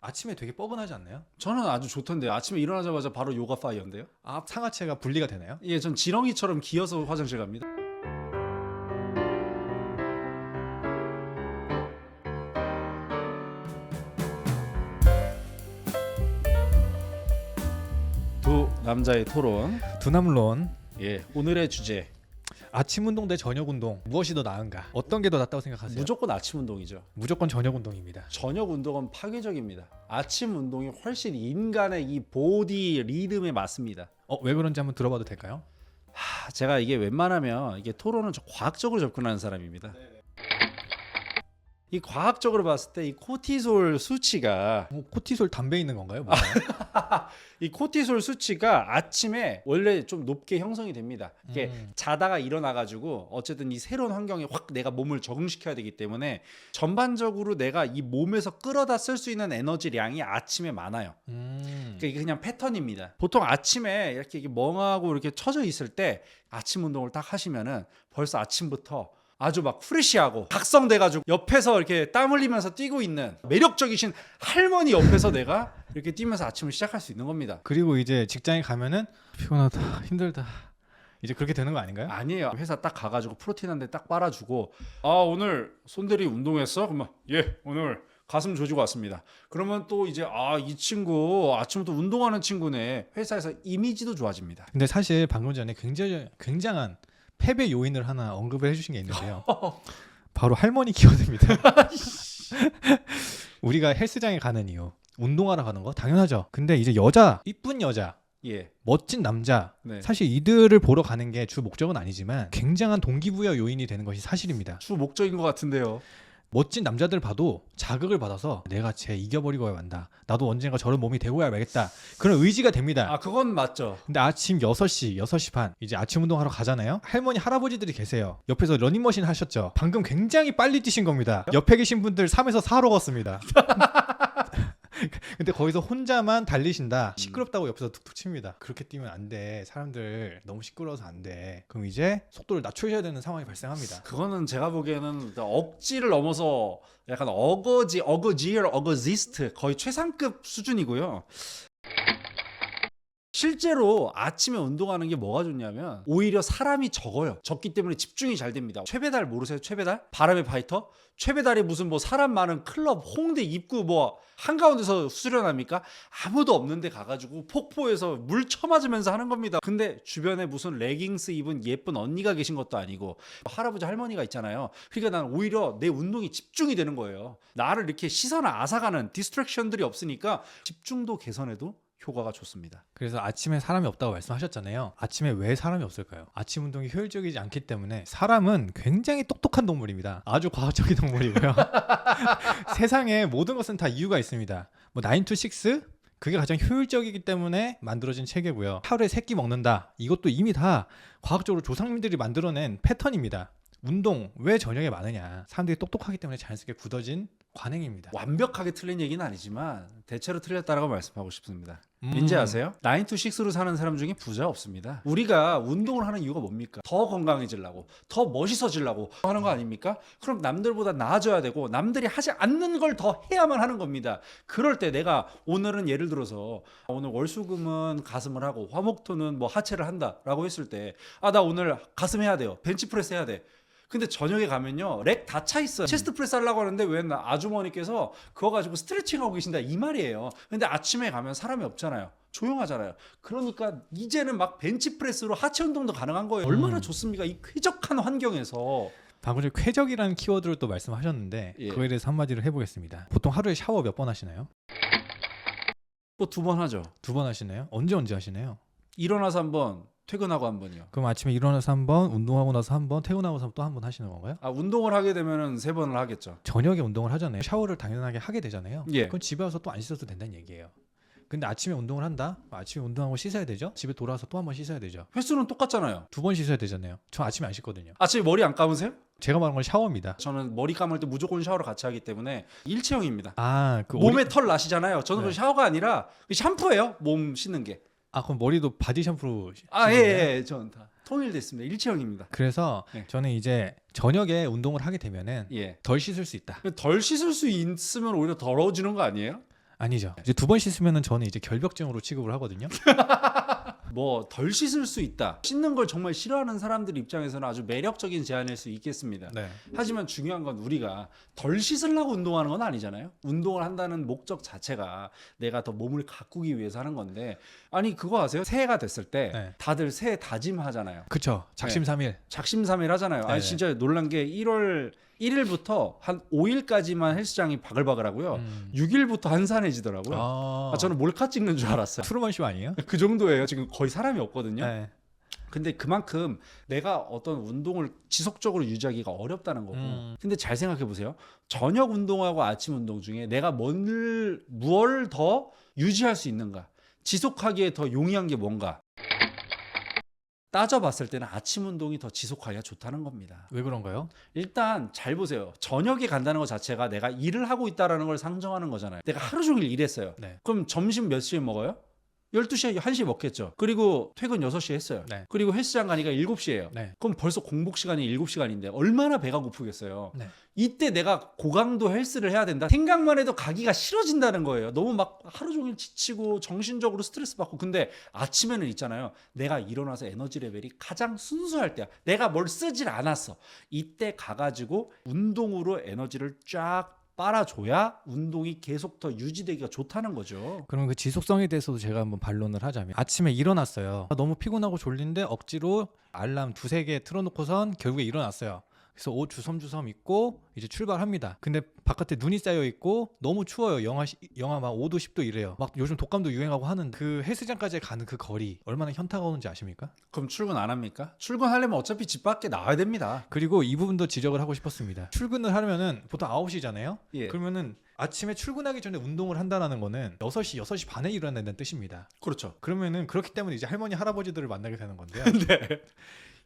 아침에 되게 뻐근하지 않나요? 저는 아주 좋던데 아침에 일어나자마자 바로 요가 파이어인데요. 앞 상하체가 분리가 되나요? 예, 전 지렁이처럼 기어서 화장실 갑니다. 두 남자의 토론. 두남론 예, 오늘의 주제 아침 운동 대 저녁 운동 무엇이 더 나은가? 어떤 게 더 낫다고 생각하세요? 무조건 아침 운동이죠. 무조건 저녁 운동입니다. 저녁 운동은 파괴적입니다. 아침 운동이 훨씬 인간의 이 보디 리듬에 맞습니다. 어, 왜 그런지 한번 들어봐도 될까요? 하, 제가 이게 웬만하면 이게 토론은 좀 과학적으로 접근하는 사람입니다. 이 과학적으로 봤을 때 이 코티솔 수치가 뭐 코티솔 담배 있는 건가요? 뭐예요? 이 코티솔 수치가 아침에 원래 좀 높게 형성이 됩니다. 이게 음. 자다가 일어나 가지고 어쨌든 이 새로운 환경에 확 내가 몸을 적응시켜야 되기 때문에 전반적으로 내가 이 몸에서 끌어다 쓸 수 있는 에너지량이 아침에 많아요. 음. 그러니까 이게 그냥 패턴입니다. 보통 아침에 이렇게 멍하고 이렇게 처져 있을 때 아침 운동을 딱 하시면은 벌써 아침부터 아주 막 프레시하고 각성돼가지고 옆에서 이렇게 땀 흘리면서 뛰고 있는 매력적이신 할머니 옆에서 내가 이렇게 뛰면서 아침을 시작할 수 있는 겁니다. 그리고 이제 직장에 가면은 피곤하다, 힘들다. 이제 그렇게 되는 거 아닌가요? 아니에요. 회사 딱 가가지고 프로틴 한 대 딱 빨아주고 아 오늘 손대리 운동했어? 그러면 예 오늘 가슴 조지고 왔습니다. 그러면 또 이제 아 이 친구 아침부터 운동하는 친구네 회사에서 이미지도 좋아집니다. 근데 사실 방금 전에 굉장히 굉장한 패배 요인을 하나 언급을 해주신 게 있는데요. 바로 할머니 키워드입니다. 우리가 헬스장에 가는 이유, 운동하러 가는 거 당연하죠. 근데 이제 여자, 이쁜 여자, 예. 멋진 남자, 네. 사실 이들을 보러 가는 게 주 목적은 아니지만 굉장한 동기부여 요인이 되는 것이 사실입니다. 주 목적인 것 같은데요. 멋진 남자들 봐도 자극을 받아서 내가 쟤 이겨버리고야 만다. 나도 언젠가 저런 몸이 되고야 말겠다. 그런 의지가 됩니다. 아 그건 맞죠. 근데 아침 6시, 6시 반 이제 아침 운동하러 가잖아요. 할머니, 할아버지들이 계세요. 옆에서 러닝머신 하셨죠. 방금 굉장히 빨리 뛰신 겁니다. 옆에 계신 분들 3에서 4로 걷습니다. 근데 거기서 혼자만 달리신다. 시끄럽다고 옆에서 툭툭 칩니다. 그렇게 뛰면 안 돼. 사람들 너무 시끄러워서 안 돼. 그럼 이제 속도를 낮추셔야 되는 상황이 발생합니다. 그거는 제가 보기에는 억지를 넘어서 약간 어거지, 어거지얼, 어거지스트 거의 최상급 수준이고요. 실제로 아침에 운동하는 게 뭐가 좋냐면 오히려 사람이 적어요. 적기 때문에 집중이 잘 됩니다. 최배달 모르세요? 최배달? 바람의 파이터? 최배달이 무슨 뭐 사람 많은 클럽 홍대 입구 뭐 한가운데서 수련합니까? 아무도 없는데 가가지고 폭포에서 물 쳐맞으면서 하는 겁니다. 근데 주변에 무슨 레깅스 입은 예쁜 언니가 계신 것도 아니고 할아버지 할머니가 있잖아요. 그러니까 난 오히려 내 운동이 집중이 되는 거예요. 나를 이렇게 시선을 앗아가는 디스트랙션들이 없으니까 집중도 개선에도 효과가 좋습니다. 그래서 아침에 사람이 없다고 말씀하셨잖아요. 아침에 왜 사람이 없을까요? 아침 운동이 효율적이지 않기 때문에 사람은 굉장히 똑똑한 동물입니다. 아주 과학적인 동물이고요. 세상에 모든 것은 다 이유가 있습니다. 뭐 9 to 6? 그게 가장 효율적이기 때문에 만들어진 체계고요. 하루에 세끼 먹는다. 이것도 이미 다 과학적으로 조상님들이 만들어낸 패턴입니다. 운동 왜 저녁에 많으냐? 사람들이 똑똑하기 때문에 자연스럽게 굳어진 관행입니다. 완벽하게 틀린 얘기는 아니지만 대체로 틀렸다라고 말씀하고 싶습니다. 음. 왠지 아세요? 9 to 6로 사는 사람 중에 부자 없습니다. 우리가 운동을 하는 이유가 뭡니까? 더 건강해지려고, 더 멋있어지려고 하는 거 아닙니까? 그럼 남들보다 나아져야 되고 남들이 하지 않는 걸 더 해야만 하는 겁니다. 그럴 때 내가 오늘은 예를 들어서 오늘 월수금은 가슴을 하고 화목토는 뭐 하체를 한다라고 했을 때 아 나 오늘 가슴 해야 돼요. 벤치프레스 해야 돼. 근데 저녁에 가면요 렉 다 차 있어요 체스트 프레스 하려고 하는데 웬 아주머니께서 그거 가지고 스트레칭 하고 계신다 이 말이에요 근데 아침에 가면 사람이 없잖아요 조용하잖아요 그러니까 이제는 막 벤치프레스로 하체 운동도 가능한 거예요 얼마나 음. 좋습니까 이 쾌적한 환경에서 방금 전에 쾌적이라는 키워드를 또 말씀하셨는데 예. 그거에 대해서 한마디를 해보겠습니다. 보통 하루에 샤워 몇 번 하시나요? 또 두 번 하죠 두 번 하시나요? 언제 언제 하시나요? 일어나서 한번 퇴근하고 한 번요 그럼 아침에 일어나서 한 번, 운동하고 나서 한 번, 퇴근하고 나서 또 한 번 하시는 건가요? 아 운동을 하게 되면은 세 번을 하겠죠 저녁에 운동을 하잖아요. 샤워를 당연하게 하게 되잖아요. 예. 그럼 집에 와서 또 안 씻어도 된다는 얘기예요. 근데 아침에 운동을 한다? 아침에 운동하고 씻어야 되죠? 집에 돌아와서 또 한 번 씻어야 되죠? 횟수는 똑같잖아요 두 번 씻어야 되잖아요. 저 아침에 안 씻거든요. 아침에 머리 안 감으세요? 제가 말한 건 샤워입니다. 저는 머리 감을 때 무조건 샤워를 같이 하기 때문에 일체형입니다 아, 그 몸에 어리- 털 나시잖아요. 저는 네. 그 샤워가 아니라 그 샴푸예요. 몸 씻는 게. 아, 그럼 머리도 바디 샴푸로 씻- 아, 예? 예, 저는 다 통일됐습니다. 일체형입니다. 그래서 네. 저는 이제 저녁에 운동을 하게 되면은 예. 덜 씻을 수 있다. 덜 씻을 수 있으면 오히려 더러워지는 거 아니에요? 아니죠. 이제 두 번 씻으면은 저는 이제 결벽증으로 취급을 하거든요. 뭐 덜 씻을 수 있다. 씻는 걸 정말 싫어하는 사람들 입장에서는 아주 매력적인 제안일 수 있겠습니다. 네. 하지만 중요한 건 우리가 덜 씻으려고 운동하는 건 아니잖아요. 운동을 한다는 목적 자체가 내가 더 몸을 가꾸기 위해서 하는 건데 아니 그거 아세요? 새해가 됐을 때 네. 다들 새해 다짐하잖아요. 그쵸. 작심삼일. 작심삼일 하잖아요. 아니 네. 진짜 놀란 게 1월 1일부터 한 5일까지만 헬스장이 바글바글하고요. 음. 6일부터 한산해지더라고요. 아, 아, 저는 몰카 찍는 줄 알았어요. 트루먼 쇼 아니에요? 그 정도예요. 지금 거의 사람이 없거든요. 네. 근데 그만큼 내가 어떤 운동을 지속적으로 유지하기가 어렵다는 거고. 음. 근데 잘 생각해 보세요. 저녁 운동하고 아침 운동 중에 내가 뭘 무엇을 더 유지할 수 있는가? 지속하기에 더 용이한 게 뭔가? 따져봤을 때는 아침 운동이 더 지속하기가 좋다는 겁니다. 왜 그런가요? 일단 잘 보세요. 저녁에 간다는 것 자체가 내가 일을 하고 있다라는 걸 상정하는 거잖아요. 내가 하루 종일 일했어요. 네. 그럼 점심 몇 시에 먹어요? 12시에 1시에 먹겠죠. 그리고 퇴근 6시에 했어요. 네. 그리고 헬스장 가니까 7시예요. 네. 그럼 벌써 공복 시간이 7시간인데 얼마나 배가 고프겠어요. 네. 이때 내가 고강도 헬스를 해야 된다. 생각만 해도 가기가 싫어진다는 거예요. 너무 막 하루 종일 지치고 정신적으로 스트레스 받고 근데 아침에는 있잖아요. 내가 일어나서 에너지 레벨이 가장 순수할 때야. 내가 뭘 쓰질 않았어. 이때 가가지고 운동으로 에너지를 쫙 빨아줘야 운동이 계속 더 유지되기가 좋다는 거죠. 그럼 그 지속성에 대해서도 제가 한번 반론을 하자면 아침에 일어났어요. 아, 너무 피곤하고 졸린데 억지로 알람 두세 개 틀어놓고선 결국에 일어났어요. 그래서 옷 주섬주섬 입고 이제 출발합니다. 근데 바깥에 눈이 쌓여 있고 너무 추워요. 영하 시- 영하 막 5도 10도 이래요. 막 요즘 독감도 유행하고 하는 그 헬스장까지 가는 그 거리 얼마나 현타가 오는지 아십니까? 그럼 출근 안 합니까? 출근하려면 어차피 집 밖에 나와야 됩니다. 그리고 이 부분도 지적을 하고 싶었습니다. 출근을 하려면은 보통 9시잖아요. 예. 그러면은 아침에 출근하기 전에 운동을 한다라는 거는 6시, 6시 반에 일어난다는 뜻입니다. 그렇죠. 그러면은 그렇기 때문에 이제 할머니 할아버지들을 만나게 되는 건데요. 네.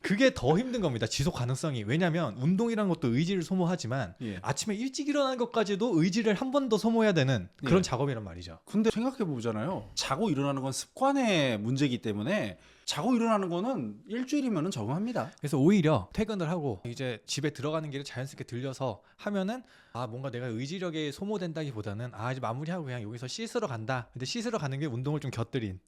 그게 더 힘든 겁니다. 지속 가능성이. 왜냐면 운동이란 것도 의지를 소모하지만 예. 아침에 일찍 일어나는 것까지도 의지를 한 번 더 소모해야 되는 그런 예. 작업이란 말이죠. 근데 생각해 보잖아요. 자고 일어나는 건 습관의 문제이기 때문에 자고 일어나는 거는 일주일이면 적응합니다. 그래서 오히려 퇴근을 하고 이제 집에 들어가는 길에 자연스럽게 들려서 하면은 아 뭔가 내가 의지력에 소모된다기보다는 아 이제 마무리하고 그냥 여기서 씻으러 간다. 근데 씻으러 가는 게 운동을 좀 곁들인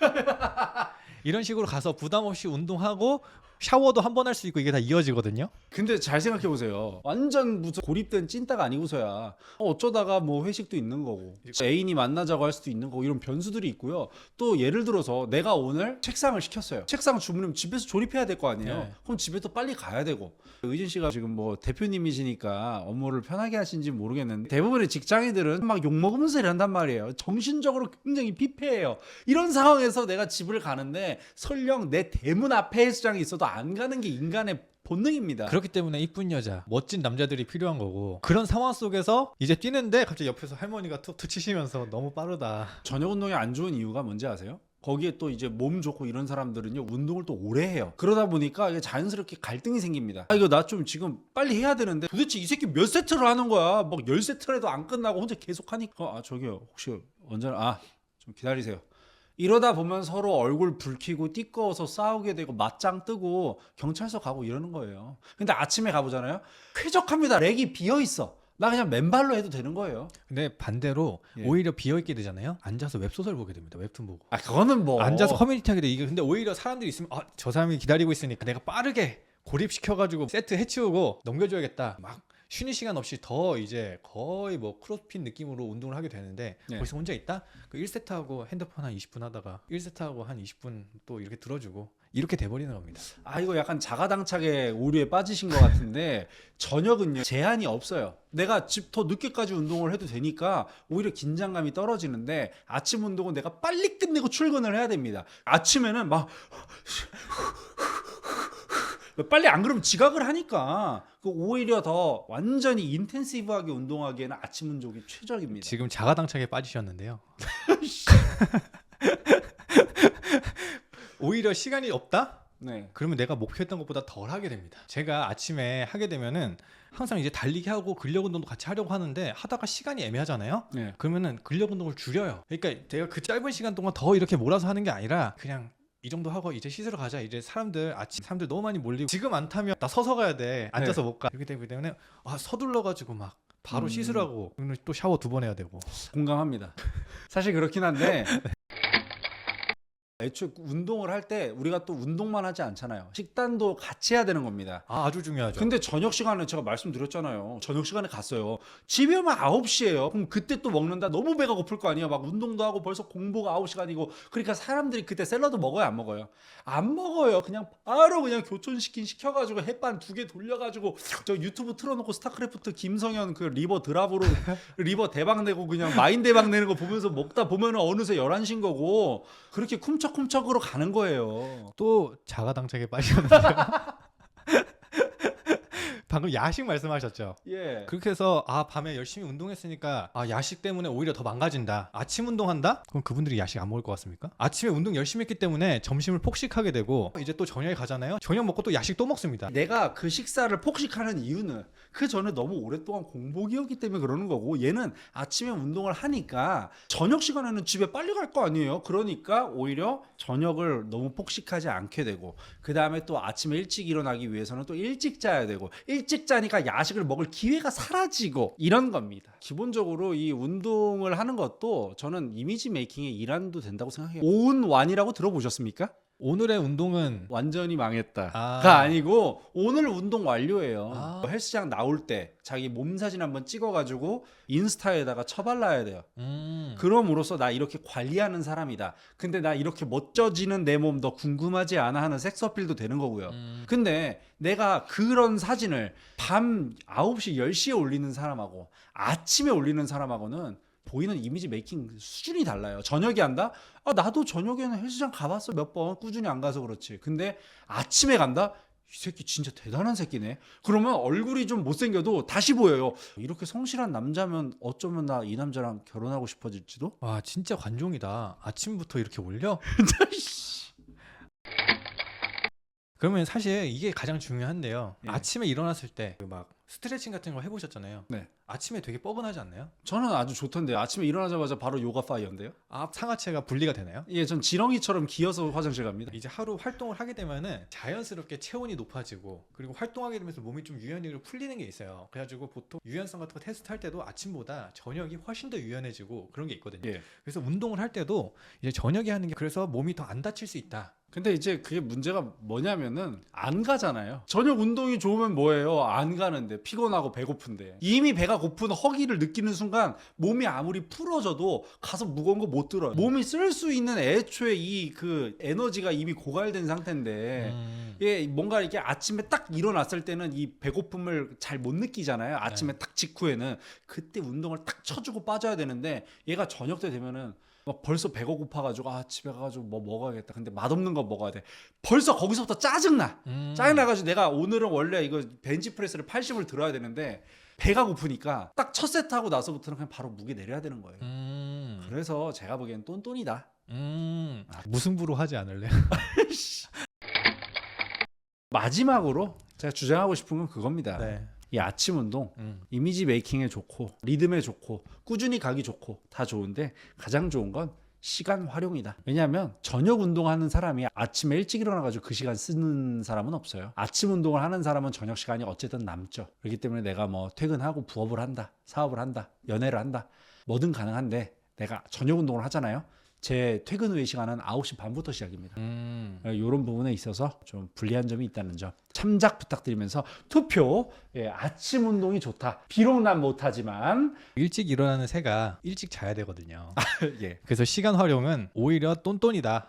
이런 식으로 가서 부담 없이 운동하고 샤워도 한 번 할 수 있고 이게 다 이어지거든요. 근데 잘 생각해 보세요. 완전 무슨 고립된 찐따가 아니고서야 어쩌다가 뭐 회식도 있는 거고 애인이 만나자고 할 수도 있는 거고 이런 변수들이 있고요. 또 예를 들어서 내가 오늘 책상을 시켰어요. 책상 주문하면 집에서 조립해야 될 거 아니에요. 네. 그럼 집에 또 빨리 가야 되고 의진 씨가 지금 뭐 대표님이시니까 업무를 편하게 하신지 모르겠는데 대부분의 직장인들은 막 욕 먹으면서 일한단 말이에요. 정신적으로 굉장히 피폐해요. 이런 상황에서 내가 집을 가는데 설령 내 대문 앞에 헬스장이 있어도 안 가는 게 인간의 본능입니다. 그렇기 때문에 이쁜 여자, 멋진 남자들이 필요한 거고 그런 상황 속에서 이제 뛰는데 갑자기 옆에서 할머니가 툭툭 치시면서 너무 빠르다. 저녁 운동이 안 좋은 이유가 뭔지 아세요? 거기에 또 이제 몸 좋고 이런 사람들은요 운동을 또 오래 해요. 그러다 보니까 이게 자연스럽게 갈등이 생깁니다. 아 이거 나 좀 지금 빨리 해야 되는데 도대체 이 새끼 몇 세트를 하는 거야? 막 열 세트를 해도 안 끝나고 혼자 계속 하니까 아 저기요 혹시 언제나 아좀 기다리세요. 이러다 보면 서로 얼굴 붉히고 띠꺼워서 싸우게 되고 맞짱 뜨고 경찰서 가고 이러는 거예요. 근데 아침에 가보잖아요. 쾌적합니다. 렉이 비어 있어. 나 그냥 맨발로 해도 되는 거예요. 근데 반대로 예. 오히려 비어 있게 되잖아요. 앉아서 웹소설 보게 됩니다. 웹툰 보고. 아 그거는 뭐 앉아서 커뮤니티 하게 돼. 이게 근데 오히려 사람들이 있으면 아, 저 사람이 기다리고 있으니까 내가 빠르게 고립시켜 가지고 세트 해치우고 넘겨줘야겠다. 막 쉬는 시간 없이 더 이제 거의 뭐 크로스핏 느낌으로 운동을 하게 되는데 네. 거기서 혼자 있다? 그 1세트 하고 핸드폰 한 20분 하다가 1세트 하고 한 20분 또 이렇게 들어주고 이렇게 돼버리는 겁니다. 아 이거 약간 자가당착의 오류에 빠지신 것 같은데 저녁은요 제한이 없어요. 내가 집 더 늦게까지 운동을 해도 되니까 오히려 긴장감이 떨어지는데 아침 운동은 내가 빨리 끝내고 출근을 해야 됩니다. 아침에는 막 빨리 안 그러면 지각을 하니까 그 오히려 더 완전히 인텐시브하게 운동하기에는 아침 운동이 최적입니다. 지금 자가당착에 빠지셨는데요. 오히려 시간이 없다? 네. 그러면 내가 목표했던 것보다 덜 하게 됩니다. 제가 아침에 하게 되면은 항상 이제 달리기 하고 근력 운동도 같이 하려고 하는데 하다가 시간이 애매하잖아요. 네. 그러면은 근력 운동을 줄여요. 그러니까 제가 그 짧은 시간 동안 더 이렇게 몰아서 하는 게 아니라 그냥 이 정도 하고 이제 씻으러 가자. 이제 사람들 아침 사람들 너무 많이 몰리고 지금 안 타면 나 서서 가야 돼. 앉아서 못 가. 이렇게 되기 때문에 아 서둘러 가지고 막 바로 음. 씻으라고 그러면 또 샤워 두 번 해야 되고 공감합니다. 사실 그렇긴 한데 애초에 운동을 할 때 우리가 또 운동만 하지 않잖아요. 식단도 같이 해야 되는 겁니다. 아, 아주 중요하죠. 근데 저녁 시간에 제가 말씀드렸잖아요. 저녁 시간에 갔어요. 집에 오면 9시예요. 그럼 그때 또 먹는다. 너무 배가 고플 거 아니에요. 막 운동도 하고 벌써 공부가 9시간이고. 그러니까 사람들이 그때 샐러드 먹어요, 안 먹어요? 안 먹어요. 그냥 바로 그냥 교촌시킨 시켜 가지고 햇반 두 개 돌려 가지고 저 유튜브 틀어 놓고 스타크래프트 김성현 그 리버 드랍으로 리버 대박 내고 그냥 마인 대박 내는 거 보면서 먹다 보면은 어느새 11시인 거고. 그렇게 쿰 척쿰척으로 가는 거예요. 또 자가당착에 빠지셨는데요. 방금 야식 말씀하셨죠. 예. 그렇게 해서 아 밤에 열심히 운동했으니까 아 야식 때문에 오히려 더 망가진다. 아침 운동한다? 그럼 그분들이 야식 안 먹을 것 같습니까? 아침에 운동 열심히 했기 때문에 점심을 폭식하게 되고 이제 또 저녁에 가잖아요. 저녁 먹고 또 야식 또 먹습니다. 내가 그 식사를 폭식하는 이유는 그 전에 너무 오랫동안 공복이었기 때문에 그러는 거고 얘는 아침에 운동을 하니까 저녁 시간에는 집에 빨리 갈 거 아니에요. 그러니까 오히려 저녁을 너무 폭식하지 않게 되고 그 다음에 또 아침에 일찍 일어나기 위해서는 또 일찍 자야 되고 일찍 자니까 야식을 먹을 기회가 사라지고 이런 겁니다. 기본적으로 이 운동을 하는 것도 저는 이미지 메이킹의 일환도 된다고 생각해요. 오운완이라고 들어보셨습니까? 오늘의 운동은 완전히 망했다가 아. 아 니고 오늘 운동 완료예요. 아. 헬스장 나올 때 자기 몸 사진 한번 찍어가지고 인스타에다가 쳐발라야 돼요. 음, 그럼으로써 나 이렇게 관리하는 사람이다. 근데 나 이렇게 멋져지는 내 몸 더 궁금하지 않아 하는 섹스 어필도 되는 거고요. 음, 근데 내가 그런 사진을 밤 9시, 10시에 올리는 사람하고 아침에 올리는 사람하고는 보이는 이미지 메이킹 수준이 달라요. 저녁에 한다? 아, 나도 저녁에는 헬스장 가봤어. 몇 번. 꾸준히 안 가서 그렇지. 근데 아침에 간다? 이 새끼 진짜 대단한 새끼네. 그러면 얼굴이 좀 못생겨도 다시 보여요. 이렇게 성실한 남자면 어쩌면 나 이 남자랑 결혼하고 싶어질지도? 와 진짜 관종이다. 아침부터 이렇게 올려? 그러면 사실 이게 가장 중요한데요. 예. 아침에 일어났을 때 막 스트레칭 같은 거 해보셨잖아요. 네. 아침에 되게 뻐근하지 않나요? 저는 아주 좋던데 아침에 일어나자마자 바로 요가 파이어인데요. 앞 상하체가 분리가 되나요? 예, 전 지렁이처럼 기어서 화장실 갑니다. 이제 하루 활동을 하게 되면은 자연스럽게 체온이 높아지고 그리고 활동하게 되면서 몸이 좀 유연력을 풀리는 게 있어요. 그래가지고 보통 유연성 같은 거 테스트 할 때도 아침보다 저녁이 훨씬 더 유연해지고 그런 게 있거든요. 예. 그래서 운동을 할 때도 이제 저녁에 하는 게 그래서 몸이 더 안 다칠 수 있다. 근데 이제 그게 문제가 뭐냐면은 안 가잖아요. 저녁 운동이 좋으면 뭐예요? 안 가는데 피곤하고 배고픈데 이미 배가 고픈 허기를 느끼는 순간 몸이 아무리 풀어져도 가서 무거운 거 못 들어요. 몸이 쓸 수 있는 애초에 이 그 에너지가 이미 고갈된 상태인데 음. 예, 뭔가 이렇게 아침에 딱 일어났을 때는 이 배고픔을 잘 못 느끼잖아요. 아침에 딱 직후에는 그때 운동을 딱 쳐주고 빠져야 되는데 얘가 저녁 때 되면은 막 벌써 배가 고파가지고 아 집에 가가지고 뭐 먹어야겠다. 근데 맛없는 거 먹어야 돼. 벌써 거기서부터 짜증 나. 음. 짜증 나가지고 내가 오늘은 원래 이거 벤치 프레스를 80을 들어야 되는데 배가 고프니까 딱 첫 세트 하고 나서부터는 그냥 바로 무게 내려야 되는 거예요. 음. 그래서 제가 보기엔 똔똔이다. 음. 무승부로 하지 않을래? 마지막으로 제가 주장하고 싶은 건 그겁니다. 네. 이 아침 운동 음. 이미지 메이킹에 좋고 리듬에 좋고 꾸준히 가기 좋고 다 좋은데 가장 좋은 건 시간 활용이다. 왜냐하면 저녁 운동하는 사람이 아침에 일찍 일어나가지고 그 시간 쓰는 사람은 없어요. 아침 운동을 하는 사람은 저녁 시간이 어쨌든 남죠. 그렇기 때문에 내가 뭐 퇴근하고 부업을 한다, 사업을 한다, 연애를 한다, 뭐든 가능한데 내가 저녁 운동을 하잖아요. 제 퇴근 후의 시간은 9시 반부터 시작입니다. 음. 이런 부분에 있어서 좀 불리한 점이 있다는 점 참작 부탁드리면서 투표 예, 아침 운동이 좋다. 비록 난 못하지만 일찍 일어나는 새가 일찍 자야 되거든요. 예. 그래서 시간 활용은 오히려 똔똔이다.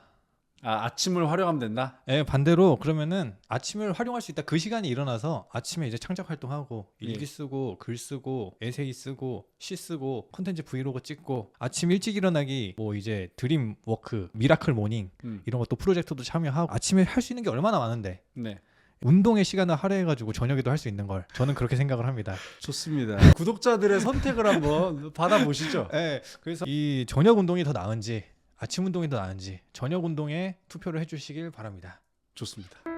아, 아침을 활용하면 된다. 예, 반대로 그러면은 아침을 활용할 수 있다. 그 시간에 일어나서 아침에 이제 창작 활동하고 예. 일기 쓰고 글 쓰고 에세이 쓰고 시 쓰고 콘텐츠 브이로그 찍고 아침 일찍 일어나기 뭐 이제 드림 워크, 미라클 모닝 음. 이런 것도 프로젝트도 참여하고 아침에 할 수 있는 게 얼마나 많은데 네. 운동의 시간을 할애해가지고 저녁에도 할 수 있는 걸 저는 그렇게 생각을 합니다. 좋습니다. 구독자들의 선택을 한번 받아보시죠. 예, 그래서 이 저녁 운동이 더 나은지 아침 운동이 더 나은지 저녁 운동에 투표를 해주시길 바랍니다. 좋습니다.